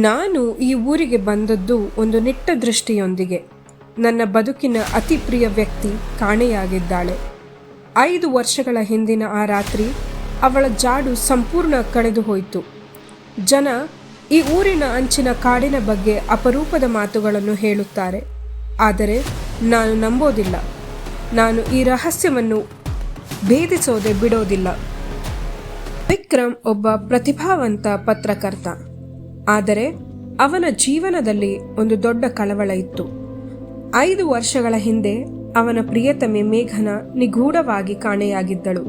ನಾನು ಈ ಊರಿಗೆ ಬಂದದ್ದು ಒಂದು ನಿಟ್ಟ ದೃಷ್ಟಿಯೊಂದಿಗೆ. ನನ್ನ ಬದುಕಿನ ಅತಿ ಪ್ರಿಯ ವ್ಯಕ್ತಿ ಕಾಣೆಯಾಗಿದ್ದಾಳೆ. ಐದು ವರ್ಷಗಳ ಹಿಂದಿನ ಆ ರಾತ್ರಿ ಅವಳ ಜಾಡು ಸಂಪೂರ್ಣ ಕಳೆದು ಹೋಯಿತು. ಜನ ಈ ಊರಿನ ಅಂಚಿನ ಕಾಡಿನ ಬಗ್ಗೆ ಅಪರೂಪದ ಮಾತುಗಳನ್ನು ಹೇಳುತ್ತಾರೆ. ಆದರೆ ನಾನು ನಂಬೋದಿಲ್ಲ. ನಾನು ಈ ರಹಸ್ಯವನ್ನು ಭೇದಿಸೋದೆ ಬಿಡೋದಿಲ್ಲ. ವಿಕ್ರಮ್ ಒಬ್ಬ ಪ್ರತಿಭಾವಂತ ಪತ್ರಕರ್ತ. ಆದರೆ ಅವನ ಜೀವನದಲ್ಲಿ ಒಂದು ದೊಡ್ಡ ಕಳವಳ ಇತ್ತು. ಐದು ವರ್ಷಗಳ ಹಿಂದೆ ಅವನ ಪ್ರಿಯತಮೆ ಮೇಘನ ನಿಗೂಢವಾಗಿ ಕಾಣೆಯಾಗಿದ್ದಳು.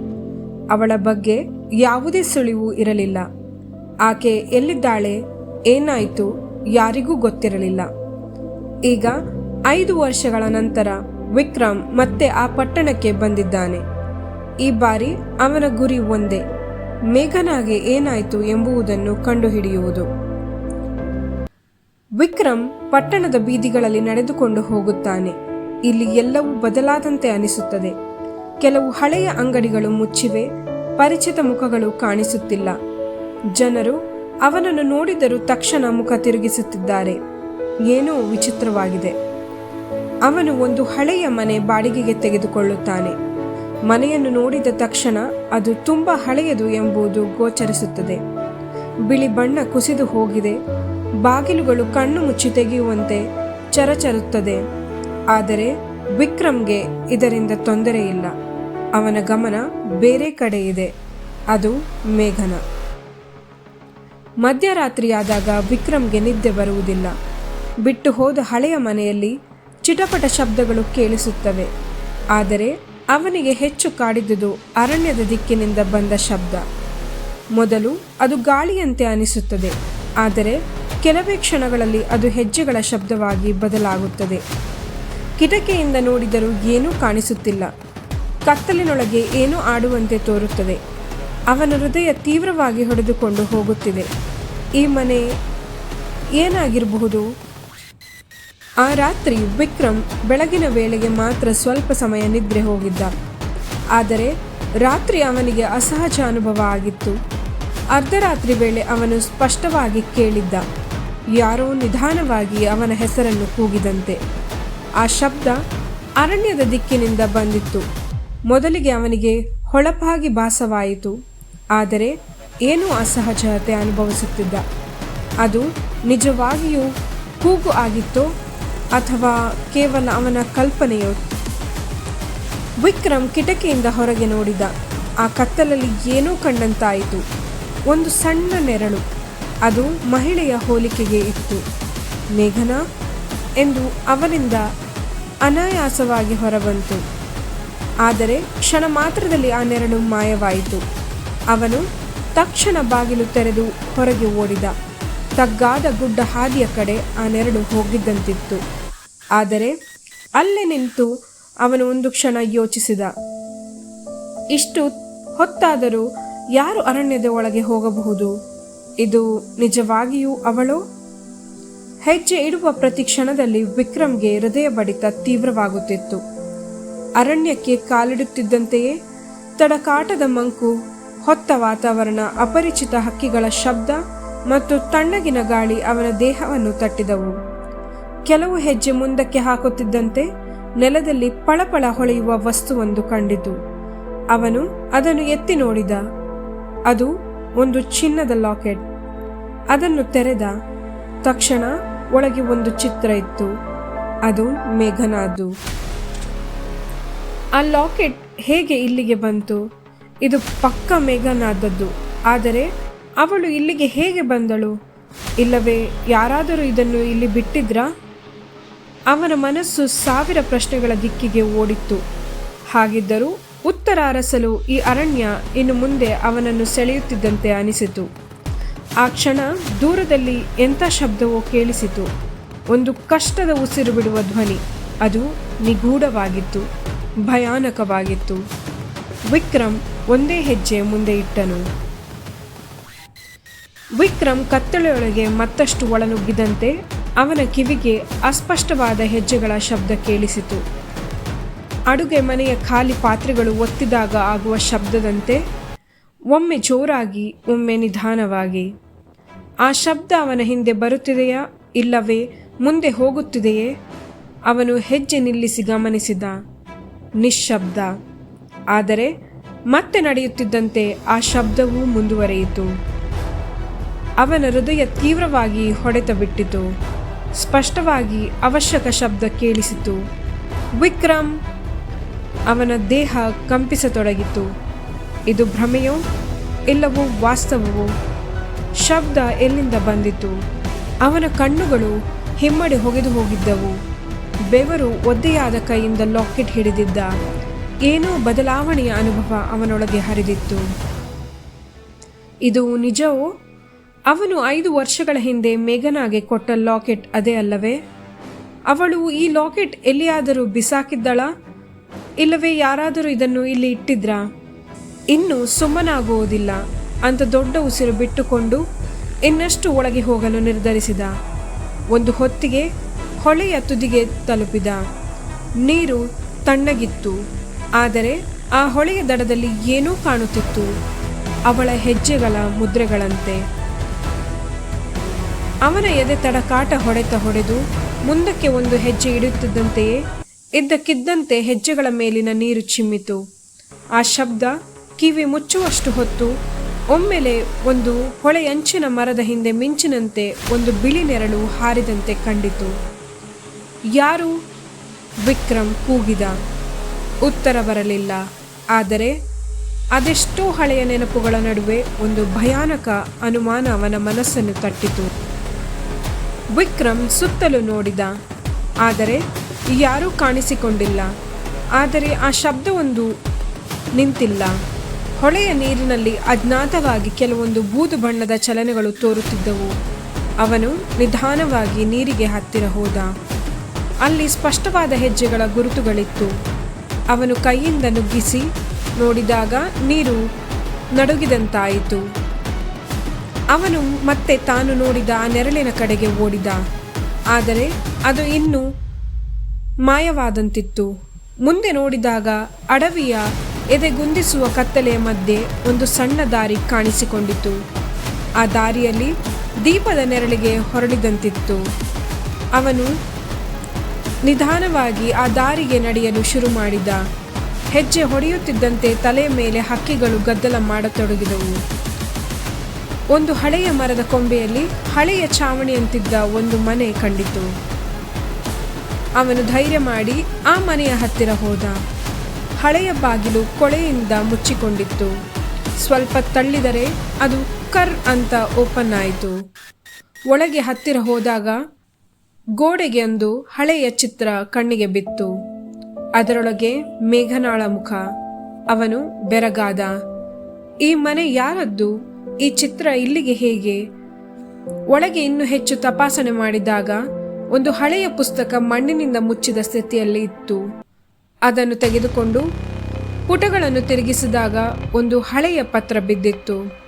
ಅವಳ ಬಗ್ಗೆ ಯಾವುದೇ ಸುಳಿವು ಇರಲಿಲ್ಲ. ಆಕೆ ಎಲ್ಲಿದ್ದಾಳೆ, ಏನಾಯಿತು ಯಾರಿಗೂ ಗೊತ್ತಿರಲಿಲ್ಲ. ಈಗ ಐದು ವರ್ಷಗಳ ನಂತರ ವಿಕ್ರಮ್ ಮತ್ತೆ ಆ ಪಟ್ಟಣಕ್ಕೆ ಬಂದಿದ್ದಾನೆ. ಈ ಬಾರಿ ಅವನ ಗುರಿ ಒಂದೇ, ಮೇಘನಾಗೆ ಏನಾಯಿತು ಎಂಬುದನ್ನು ಕಂಡುಹಿಡಿಯುವುದು. ವಿಕ್ರಮ್ ಪಟ್ಟಣದ ಬೀದಿಗಳಲ್ಲಿ ನಡೆದುಕೊಂಡು ಹೋಗುತ್ತಾನೆ. ಇಲ್ಲಿ ಎಲ್ಲವೂ ಬದಲಾದಂತೆ ಅನಿಸುತ್ತದೆ. ಕೆಲವು ಹಳೆಯ ಅಂಗಡಿಗಳು ಮುಚ್ಚಿವೆ, ಪರಿಚಿತ ಮುಖಗಳು ಕಾಣಿಸುತ್ತಿಲ್ಲ. ಜನರು ಅವನನ್ನು ನೋಡಿದರೂ ತಕ್ಷಣ ಮುಖ ತಿರುಗಿಸುತ್ತಿದ್ದಾರೆ. ಏನೋ ವಿಚಿತ್ರವಾಗಿದೆ. ಅವನು ಒಂದು ಹಳೆಯ ಮನೆ ಬಾಡಿಗೆಗೆ ತೆಗೆದುಕೊಳ್ಳುತ್ತಾನೆ. ಮನೆಯನ್ನು ನೋಡಿದ ತಕ್ಷಣ ಅದು ತುಂಬ ಹಳೆಯದು ಎಂಬುದು ಗೋಚರಿಸುತ್ತದೆ. ಬಿಳಿ ಬಣ್ಣ ಕುಸಿದು ಹೋಗಿದೆ. ಬಾಗಿಲುಗಳು ಕಣ್ಣು ಮುಚ್ಚಿ ತೆಗೆಯುವಂತೆ ಚರಚರುತ್ತದೆ. ಆದರೆ ವಿಕ್ರಮ್ಗೆ ಇದರಿಂದ ತೊಂದರೆ ಇಲ್ಲ ಅವನ ಗಮನ ಬೇರೆ ಕಡೆ ಇದೆ. ಅದು ಮೇಘನ. ಮಧ್ಯರಾತ್ರಿಯಾದಾಗ ವಿಕ್ರಮ್ಗೆ ನಿದ್ದೆ ಬರುವುದಿಲ್ಲ. ಬಿಟ್ಟು ಹೋದ ಹಳೆಯ ಮನೆಯಲ್ಲಿ ಚಿಟಪಟ ಶಬ್ದಗಳು ಕೇಳಿಸುತ್ತವೆ. ಆದರೆ ಅವನಿಗೆ ಹೆಚ್ಚು ಕಾಡಿದುದು ಅರಣ್ಯದ ದಿಕ್ಕಿನಿಂದ ಬಂದ ಶಬ್ದ. ಮೊದಲು ಅದು ಗಾಳಿಯಂತೆ ಅನಿಸುತ್ತದೆ. ಆದರೆ ಕೆಲವೇ ಕ್ಷಣಗಳಲ್ಲಿ ಅದು ಹೆಜ್ಜೆಗಳ ಶಬ್ದವಾಗಿ ಬದಲಾಗುತ್ತದೆ. ಕಿಟಕಿಯಿಂದ ನೋಡಿದರೂ ಏನೂ ಕಾಣಿಸುತ್ತಿಲ್ಲ. ಕತ್ತಲಿನೊಳಗೆ ಏನೋ ಆಡುವಂತೆ ತೋರುತ್ತದೆ. ಅವನ ಹೃದಯ ತೀವ್ರವಾಗಿ ಹೊಡೆದುಕೊಂಡು ಹೋಗುತ್ತಿದೆ. ಈ ಮನೆ ಏನಾಗಿರಬಹುದು? ಆ ರಾತ್ರಿ ವಿಕ್ರಮ್ ಬೆಳಗಿನ ವೇಳೆಗೆ ಮಾತ್ರ ಸ್ವಲ್ಪ ಸಮಯ ನಿದ್ರೆ ಹೋಗಿದ್ದ. ಆದರೆ ರಾತ್ರಿ ಅವನಿಗೆ ಅಸಹಜ ಅನುಭವ ಆಗಿತ್ತು. ಅರ್ಧರಾತ್ರಿ ವೇಳೆ ಅವನು ಸ್ಪಷ್ಟವಾಗಿ ಕೇಳಿದ್ದ. ಯಾರೋ ನಿಧಾನವಾಗಿ ಅವನ ಹೆಸರನ್ನು ಕೂಗಿದಂತೆ. ಆ ಶಬ್ದ ಅರಣ್ಯದ ದಿಕ್ಕಿನಿಂದ ಬಂದಿತ್ತು. ಮೊದಲಿಗೆ ಅವನಿಗೆ ಹೊಳಪಾಗಿ ಭಾಸವಾಯಿತು. ಆದರೆ ಏನೂ ಅಸಹಜತೆ ಅನುಭವಿಸುತ್ತಿದ್ದ. ಅದು ನಿಜವಾಗಿಯೂ ಕೂಗು ಆಗಿತ್ತೋ ಅಥವಾ ಕೇವಲ ಅವನ ಕಲ್ಪನೆಯೋ? ವಿಕ್ರಮ್ ಕಿಟಕಿಯಿಂದ ಹೊರಗೆ ನೋಡಿದ. ಆ ಕತ್ತಲಲ್ಲಿ ಏನೋ ಕಂಡಂತಾಯಿತು. ಒಂದು ಸಣ್ಣ ನೆರಳು. ಅದು ಮಹಿಳೆಯ ಹೋಲಿಕೆಗೆ ಇತ್ತು. ಮೇಘನಾ ಎಂದು ಅವನಿಂದ ಅನಾಯಾಸವಾಗಿ ಹೊರಬಂತು. ಆದರೆ ಕ್ಷಣ ಮಾತ್ರದಲ್ಲಿ ಆ ನೆರಳು ಮಾಯವಾಯಿತು. ಅವನು ತಕ್ಷಣ ಬಾಗಿಲು ತೆರೆದು ಹೊರಗೆ ಓಡಿದ. ತಗ್ಗಾದ ಗುಡ್ಡ ಹಾದಿಯ ಕಡೆ ಆ ನೆರಳು ಹೋಗಿದ್ದಂತಿತ್ತು. ಆದರೆ ಅಲ್ಲೇ ನಿಂತು ಅವನು ಒಂದು ಕ್ಷಣ ಯೋಚಿಸಿದ. ಇಷ್ಟು ಹೊತ್ತಾದರೂ ಯಾರು ಅರಣ್ಯದ ಒಳಗೆ ಹೋಗಬಹುದು? ಇದು ನಿಜವಾಗಿಯೂ ಅವಳು? ಹೆಜ್ಜೆ ಇಡುವ ಪ್ರತಿ ಕ್ಷಣದಲ್ಲಿ ವಿಕ್ರಮ್ಗೆ ಹೃದಯ ಬಡಿತ ತೀವ್ರವಾಗುತ್ತಿತ್ತು. ಅರಣ್ಯಕ್ಕೆ ಕಾಲಿಡುತ್ತಿದ್ದಂತೆಯೇ ತಡಕಾಟದ ಮಂಕು, ಹೊತ್ತ ವಾತಾವರಣ, ಅಪರಿಚಿತ ಹಕ್ಕಿಗಳ ಶಬ್ದ ಮತ್ತು ತಣ್ಣಗಿನ ಗಾಳಿ ಅವನ ದೇಹವನ್ನು ತಟ್ಟಿದವು. ಕೆಲವು ಹೆಜ್ಜೆ ಮುಂದಕ್ಕೆ ಹಾಕುತ್ತಿದ್ದಂತೆ ನೆಲದಲ್ಲಿ ಪಳಪಳ ಹೊಳೆಯುವ ವಸ್ತುವೊಂದು ಕಂಡಿತು. ಅವನು ಅದನ್ನು ಎತ್ತಿ ನೋಡಿದ. ಅದು ಒಂದು ಚಿನ್ನದ ಲಾಕೆಟ್. ಅದನ್ನು ತೆರೆದ ತಕ್ಷಣ ಒಳಗೆ ಒಂದು ಚಿತ್ರ ಇತ್ತು. ಅದು ಮೇಘನಾದು ಆ ಲಾಕೆಟ್ ಹೇಗೆ ಇಲ್ಲಿಗೆ ಬಂತು? ಇದು ಪಕ್ಕ ಮೇಘನಾದದ್ದು ಆದರೆ ಅವಳು ಇಲ್ಲಿಗೆ ಹೇಗೆ ಬಂದಳು? ಇಲ್ಲವೇ, ಯಾರಾದರೂ ಇದನ್ನು ಇಲ್ಲಿ ಬಿಟ್ಟಿದ್ರಾ? ಅವನ ಮನಸ್ಸು ಸಾವಿರ ಪ್ರಶ್ನೆಗಳ ದಿಕ್ಕಿಗೆ ಓಡಿತ್ತು. ಹಾಗಿದ್ದರೂ ಉತ್ತರ ಅರಸಲು ಈ ಅರಣ್ಯ ಇನ್ನು ಮುಂದೆ ಅವನನ್ನು ಸೆಳೆಯುತ್ತಿದ್ದಂತೆ ಅನಿಸಿತು. ಆ ಕ್ಷಣ ದೂರದಲ್ಲಿ ಎಂಥ ಶಬ್ದವೋ ಕೇಳಿಸಿತು. ಒಂದು ಕಷ್ಟದ ಉಸಿರು ಬಿಡುವ ಧ್ವನಿ. ಅದು ನಿಗೂಢವಾಗಿತ್ತು, ಭಯಾನಕವಾಗಿತ್ತು. ವಿಕ್ರಮ್ ಒಂದೇ ಹೆಜ್ಜೆ ಮುಂದೆ ಇಟ್ಟನು. ವಿಕ್ರಮ್ ಕತ್ತಲೆಯೊಳಗೆ ಮತ್ತಷ್ಟು ಒಳನುಗ್ಗಿದಂತೆ ಅವನ ಕಿವಿಗೆ ಅಸ್ಪಷ್ಟವಾದ ಹೆಜ್ಜೆಗಳ ಶಬ್ದ ಕೇಳಿಸಿತು. ಅಡುಗೆ ಮನೆಯ ಖಾಲಿ ಪಾತ್ರೆಗಳು ಒತ್ತಿದಾಗ ಆಗುವ ಶಬ್ದದಂತೆ ಒಮ್ಮೆ ಜೋರಾಗಿ, ಒಮ್ಮೆ ನಿಧಾನವಾಗಿ, ಆ ಶಬ್ದ ಅವನ ಹಿಂದೆ ಬರುತ್ತಿದೆಯಾ? ಇಲ್ಲವೇ? ಮುಂದೆ ಹೋಗುತ್ತಿದೆಯೇ? ಅವನು ಹೆಜ್ಜೆ ನಿಲ್ಲಿಸಿ ಗಮನಿಸಿದ ನಿಶ್ಶಬ್ದ. ಆದರೆ ಮತ್ತೆ ನಡೆಯುತ್ತಿದ್ದಂತೆ ಆ ಶಬ್ದವೂ ಮುಂದುವರೆಯಿತು. ಅವನ ಹೃದಯ ತೀವ್ರವಾಗಿ ಹೊಡೆತ ಬಿಟ್ಟಿತು ಸ್ಪಷ್ಟವಾಗಿ ಅವಶ್ಯಕ ಶಬ್ದ ಕೇಳಿಸಿತು. ವಿಕ್ರಮ್ ಅವನ ದೇಹ ಕಂಪಿಸತೊಡಗಿತು. ಇದು ಭ್ರಮೆಯೋ ಇಲ್ಲವೋ ವಾಸ್ತವವೋ? ಶಬ್ದ ಎಲ್ಲಿಂದ ಬಂದಿತು? ಅವನ ಕಣ್ಣುಗಳು ಹಿಮ್ಮಡಿ ಹೊಗೆದು ಹೋಗಿದ್ದವು. ಬೆವರು ಒದ್ದೆಯಾದ ಕೈಯಿಂದ ಲಾಕೆಟ್ ಹಿಡಿದಿದ್ದ ಏನೋ ಬದಲಾವಣೆಯ ಅನುಭವ ಅವನೊಳಗೆ ಹರಿದಿತ್ತು. ಇದು ನಿಜವೋ? ಅವನು ಐದು ವರ್ಷಗಳ ಹಿಂದೆ ಮೇಘನಾಗೆ ಕೊಟ್ಟ ಲಾಕೆಟ್ ಅದೇ ಅಲ್ಲವೇ? ಅವಳು ಈ ಲಾಕೆಟ್ ಎಲ್ಲಿಯಾದರೂ ಬಿಸಾಕಿದ್ದಳ? ಇಲ್ಲವೇ ಯಾರಾದರೂ ಇದನ್ನು ಇಲ್ಲಿ ಇಟ್ಟಿದ್ರಾ? ಇನ್ನು ಸುಮ್ಮನಾಗುವುದಿಲ್ಲ. ಅಂತ ದೊಡ್ಡ ಉಸಿರು ಬಿಟ್ಟುಕೊಂಡು ಇನ್ನಷ್ಟು ಒಳಗೆ ಹೋಗಲು ನಿರ್ಧರಿಸಿದ. ಒಂದು ಹೊತ್ತಿಗೆ ಹೊಳೆಯ ತುದಿಗೆ ತಲುಪಿದ. ನೀರು ತಣ್ಣಗಿತ್ತು. ಆದರೆ ಆ ಹೊಳೆಯ ದಡದಲ್ಲಿ ಏನೂ ಕಾಣುತ್ತಿತ್ತು. ಅವಳ ಹೆಜ್ಜೆಗಳ ಮುದ್ರೆಗಳಂತೆ. ಅವನ ಎದೆ ತಡಕಾಟ ಹೊಡೆತ ಹೊಡೆದು ಮುಂದಕ್ಕೆ ಒಂದು ಹೆಜ್ಜೆ ಇಡುತ್ತಿದ್ದಂತೆಯೇ ಇದ್ದಕ್ಕಿದ್ದಂತೆ ಹೆಜ್ಜೆಗಳ ಮೇಲಿನ ನೀರು ಚಿಮ್ಮಿತು. ಆ ಶಬ್ದ ಕಿವಿ ಮುಚ್ಚುವಷ್ಟು ಹೊತ್ತು ಒಮ್ಮೆಲೆ ಒಂದು ಹೊಳೆಯಂಚಿನ ಮರದ ಹಿಂದೆ ಮಿಂಚಿನಂತೆ ಒಂದು ಬಿಳಿ ನೆರಳು ಹಾರಿದಂತೆ ಕಂಡಿತು. ಯಾರು? ವಿಕ್ರಮ್ ಕೂಗಿದ. ಉತ್ತರ ಬರಲಿಲ್ಲ. ಆದರೆ ಅದೆಷ್ಟೋ ಹಳೆಯ ನೆನಪುಗಳ ನಡುವೆ ಒಂದು ಭಯಾನಕ ಅನುಮಾನ ಅವನ ಮನಸ್ಸನ್ನು ತಟ್ಟಿತು. ವಿಕ್ರಮ್ ಸುತ್ತಲೂ ನೋಡಿದ. ಆದರೆ ಯಾರೂ ಕಾಣಿಸಿಕೊಂಡಿಲ್ಲ. ಆದರೆ ಆ ಶಬ್ದವೊಂದು ನಿಂತಿಲ್ಲ. ಹೊಳೆಯ ನೀರಿನಲ್ಲಿ ಅಜ್ಞಾತವಾಗಿ ಕೆಲವೊಂದು ಬೂದು ಬಣ್ಣದ ಚಲನೆಗಳು ತೋರುತ್ತಿದ್ದವು. ಅವನು ನಿಧಾನವಾಗಿ ನೀರಿಗೆ ಹತ್ತಿರ ಹೋದ. ಅಲ್ಲಿ ಸ್ಪಷ್ಟವಾದ ಹೆಜ್ಜೆಗಳ ಗುರುತುಗಳಿತ್ತು. ಅವನು ಕೈಯಿಂದ ನುಗ್ಗಿಸಿ ನೋಡಿದಾಗ ನೀರು ನಡುಗಿದಂತಾಯಿತು. ಅವನು ಮತ್ತೆ ತಾನು ನೋಡಿದ ಆ ನೆರಳಿನ ಕಡೆಗೆ ಓಡಿದ. ಆದರೆ ಅದು ಇನ್ನೂ ಮಾಯವಾದಂತಿತ್ತು. ಮುಂದೆ ನೋಡಿದಾಗ ಅಡವಿಯ ಎದೆಗುಂದಿಸುವ ಕತ್ತಲೆಯ ಮಧ್ಯೆ ಒಂದು ಸಣ್ಣ ದಾರಿ ಕಾಣಿಸಿಕೊಂಡಿತು ಆ ದಾರಿಯಲ್ಲಿ ದೀಪದ ನೆರಳಿಗೆ ಹೊರಳಿದಂತಿತ್ತು. ಅವನು ನಿಧಾನವಾಗಿ ಆ ದಾರಿಗೆ ನಡೆಯಲು ಶುರು ಮಾಡಿದ. ಹೆಜ್ಜೆ ಹೊಡೆಯುತ್ತಿದ್ದಂತೆ ತಲೆಯ ಮೇಲೆ ಹಕ್ಕಿಗಳು ಗದ್ದಲ ಮಾಡತೊಡಗಿದವು. ಒಂದು ಹಳೆಯ ಮರದ ಕೊಂಬೆಯಲ್ಲಿ ಹಳೆಯ ಛಾವಣಿಯಂತಿದ್ದ ಒಂದು ಮನೆ ಕಂಡಿತು. ಅವನು ಧೈರ್ಯ ಮಾಡಿ ಆ ಮನೆಯ ಹತ್ತಿರ ಹೋದ. ಹಳೆಯ ಬಾಗಿಲು ಕೊಳೆಯಿಂದ ಮುಚ್ಚಿಕೊಂಡಿತ್ತು. ಸ್ವಲ್ಪ ತಳ್ಳಿದರೆ ಅದು ಕರ್ ಅಂತ ಓಪನ್ ಆಯಿತು. ಒಳಗೆ ಹತ್ತಿರ ಹೋದಾಗ ಗೋಡೆಗೆ ಒಂದು ಹಳೆಯ ಚಿತ್ರ ಕಣ್ಣಿಗೆ ಬಿತ್ತು. ಅದರೊಳಗೆ ಮೇಘನಾಳ ಮುಖ. ಅವನು ಬೆರಗಾದ. ಈ ಮನೆ ಯಾರದ್ದು? ಈ ಚಿತ್ರ ಇಲ್ಲಿಗೆ ಹೇಗೆ? ಒಳಗೆ ಇನ್ನೂ ಹೆಚ್ಚು ತಪಾಸಣೆ ಮಾಡಿದಾಗ ಒಂದು ಹಳೆಯ ಪುಸ್ತಕ ಮಣ್ಣಿನಿಂದ ಮುಚ್ಚಿದ ಸ್ಥಿತಿಯಲ್ಲಿ ಇತ್ತು. ಅದನ್ನು ತೆಗೆದುಕೊಂಡು ಪುಟಗಳನ್ನು ತಿರುಗಿಸಿದಾಗ ಒಂದು ಹಳೆಯ ಪತ್ರ ಬಿದ್ದಿತ್ತು.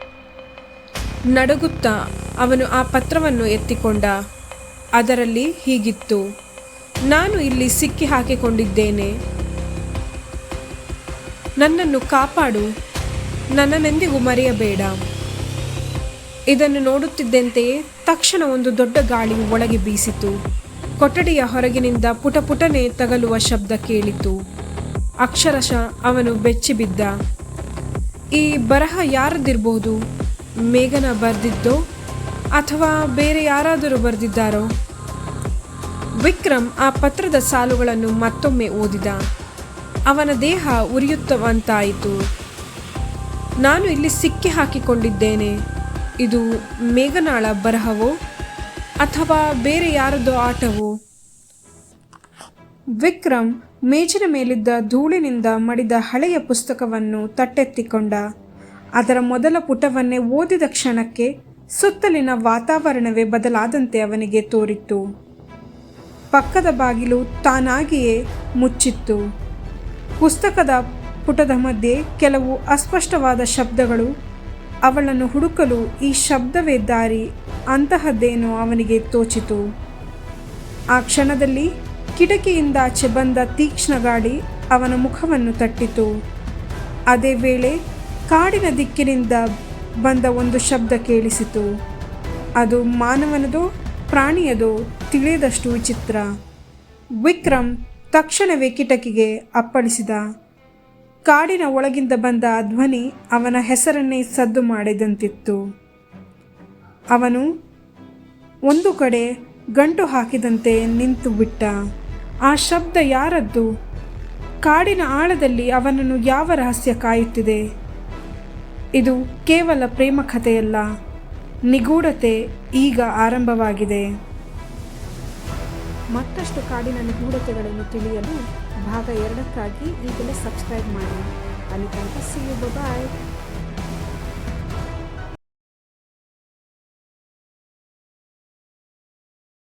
ನಡುಗುತ್ತಾ ಅವನು ಆ ಪತ್ರವನ್ನು ಎತ್ತಿಕೊಂಡ. ಅದರಲ್ಲಿ ಹೀಗಿತ್ತು. ನಾನು ಇಲ್ಲಿ ಸಿಕ್ಕಿ ಹಾಕಿಕೊಂಡಿದ್ದೇನೆ. ನನ್ನನ್ನು ಕಾಪಾಡು. ನನ್ನನೆಂದಿಗೂ ಮರೆಯಬೇಡ. ಇದನ್ನು ನೋಡುತ್ತಿದ್ದಂತೆಯೇ ತಕ್ಷಣ ಒಂದು ದೊಡ್ಡ ಗಾಳಿ ಒಳಗೆ ಬೀಸಿತು. ಕೊಠಡಿಯ ಹೊರಗಿನಿಂದ ಪುಟ ಪುಟನೆ ತಗಲುವ ಶಬ್ದ ಕೇಳಿತು ಅಕ್ಷರಶಃ ಅವನು ಬೆಚ್ಚಿಬಿದ್ದ ಈ ಬರಹ ಯಾರದ್ದಿರಬಹುದು ಮೇಘನ ಬರೆದಿದ್ದೋ? ಅಥವಾ ಬೇರೆ ಯಾರಾದರೂ ಬರೆದಿದ್ದಾರೋ? ವಿಕ್ರಮ್ ಆ ಪತ್ರದ ಸಾಲುಗಳನ್ನು ಮತ್ತೊಮ್ಮೆ ಓದಿದ. ಅವನ ದೇಹ ಉರಿಯುತ್ತವಂತಾಯಿತು. ನಾನು ಇಲ್ಲಿ ಸಿಕ್ಕಿ ಹಾಕಿಕೊಂಡಿದ್ದೇನೆ. ಇದು ಮೇಘನಾಳ ಬರಹವೋ ಅಥವಾ ಬೇರೆ ಯಾರದೋ ಆಟವೋ? ವಿಕ್ರಮ್ ಮೇಜಿನ ಮೇಲಿದ್ದ ಧೂಳಿನಿಂದ ಮಡಿದ ಹಳೆಯ ಪುಸ್ತಕವನ್ನು ತಟ್ಟೆತ್ತಿಕೊಂಡ. ಅದರ ಮೊದಲ ಪುಟವನ್ನೇ ಓದಿದ ಕ್ಷಣಕ್ಕೆ ಸುತ್ತಲಿನ ವಾತಾವರಣವೇ ಬದಲಾದಂತೆ ಅವನಿಗೆ ತೋರಿತ್ತು. ಪಕ್ಕದ ಬಾಗಿಲು ತಾನಾಗಿಯೇ ಮುಚ್ಚಿತ್ತು. ಪುಸ್ತಕದ ಪುಟದ ಮಧ್ಯೆ ಕೆಲವು ಅಸ್ಪಷ್ಟವಾದ ಶಬ್ದಗಳು ಅವಳನ್ನು ಹುಡುಕಲು ಈ ಶಬ್ದವೇ ದಾರಿ. ಅಂತಹದ್ದೇನೋ ಅವನಿಗೆ ತೋಚಿತು. ಆ ಕ್ಷಣದಲ್ಲಿ ಕಿಟಕಿಯಿಂದಾಚೆ ಬಂದ ತೀಕ್ಷ್ಣ ಗಾಳಿ ಅವನ ಮುಖವನ್ನು ತಟ್ಟಿತು. ಅದೇ ವೇಳೆ ಕಾಡಿನ ದಿಕ್ಕಿನಿಂದ ಬಂದ ಒಂದು ಶಬ್ದ ಕೇಳಿಸಿತು. ಅದು ಮಾನವನದೋ ಪ್ರಾಣಿಯದೋ ತಿಳಿಯದಷ್ಟು ವಿಚಿತ್ರ. ವಿಕ್ರಮ್ ತಕ್ಷಣವೇ ಕಿಟಕಿಗೆ ಅಪ್ಪಳಿಸಿದ. ಕಾಡಿನ ಒಳಗಿಂದ ಬಂದ ಆ ಧ್ವನಿ ಅವನ ಹೆಸರನ್ನೇ ಸದ್ದು ಮಾಡಿದಂತಿತ್ತು. ಅವನು ಒಂದು ಕಡೆ ಗಂಟು ಹಾಕಿದಂತೆ ನಿಂತು ಬಿಟ್ಟ. ಆ ಶಬ್ದ ಯಾರದ್ದು? ಕಾಡಿನ ಆಳದಲ್ಲಿ ಅವನನ್ನು ಯಾವ ರಹಸ್ಯ ಕಾಯುತ್ತಿದೆ? ಇದು ಕೇವಲ ಪ್ರೇಮ ಕಥೆಯಲ್ಲ ನಿಗೂಢತೆ ಈಗ ಆರಂಭವಾಗಿದೆ. ಮತ್ತಷ್ಟು ಕಾಡಿನ ನಿಗೂಢತೆಗಳನ್ನು ತಿಳಿಯಲು ಭಾಗ ಎರಡಕ್ಕಾಗಿ ಈಗಲೇ ಸಬ್ಸ್ಕ್ರೈಬ್ ಮಾಡಿ. ಅಲ್ಲಿ ತನಕ ಸಿ ಯು ಬಾಯ್